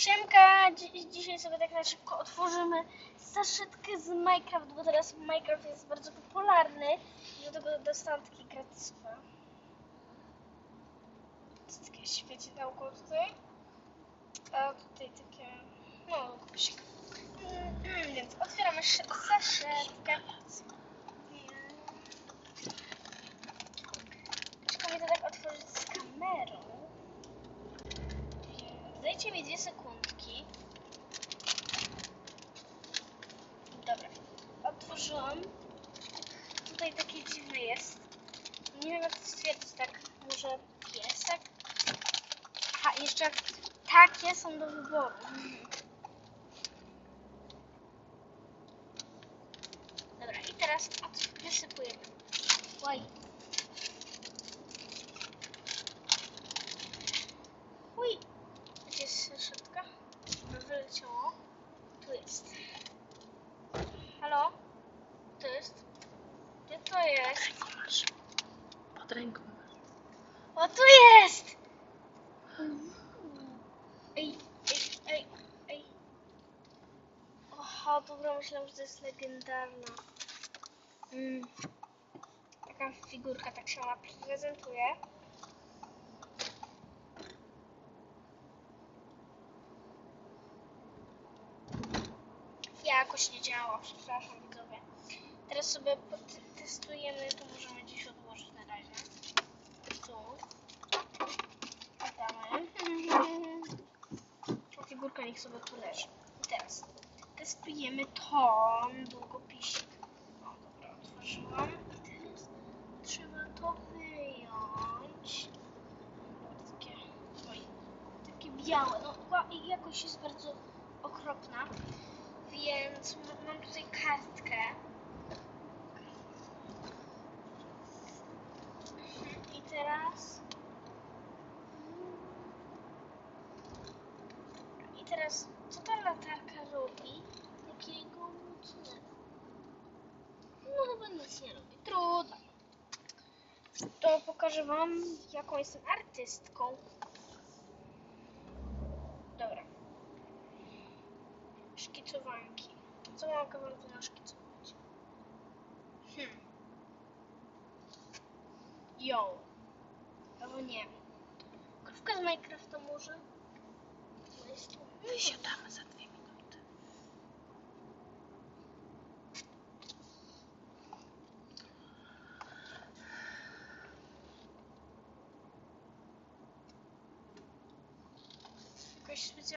Siemka! Dzi- dzisiaj sobie tak na szybko otworzymy zaszytkę z Minecraft, bo teraz Minecraft jest bardzo popularny i do tego dostałam taki gratisowe. Jest takie świecidełko tutaj. A tutaj takie... no, kusik. Mm, mm, Więc otwieramy sz- zaszytkę. Mi to tak otworzyć z kamerą. Dajcie mi dwie sekundki. Dobra, otworzyłam. Tutaj takie dziwne jest. Nie wiem jak to stwierdzić, tak może piesek? Ha, jeszcze takie są do wyboru. Mhm. Dobra, i teraz od- wysypujemy. Oj. Uj, gdzie jest szybka? Wyleciało. Tu jest. Halo? To jest? Jest? Masz. Pod ręką. O, tu jest! Ej, ej, ej, ej. Oha, dobra, myślałam, że to jest legendarna. Mm. Taka figurka tak się ona prezentuje. Jakoś nie działa, przepraszam widzowie. Teraz sobie testujemy, tu możemy gdzieś odłożyć na razie. Tu. Damy. Ta figurka niech sobie tu leży. I teraz testujemy ton długopisik. O, dobra, otworzyłam. I teraz trzeba to wyjąć. Takie, oj, takie białe. No, jakoś jest bardzo okropna. Więc m- mam tutaj kartkę. Mhm, I teraz. I teraz, co ta latarka robi? Jakiego nic nie. No chyba nic nie robi. Trudno. To pokażę wam, jaką jestem artystką. Dobra. Szkicowanki. Co mogę wam tu naszkicować? Hmm. Yo. Albo nie. Krówka z Minecrafta może? Co jest tu? Wysiadamy za dwie minuty. Jakaś specjalna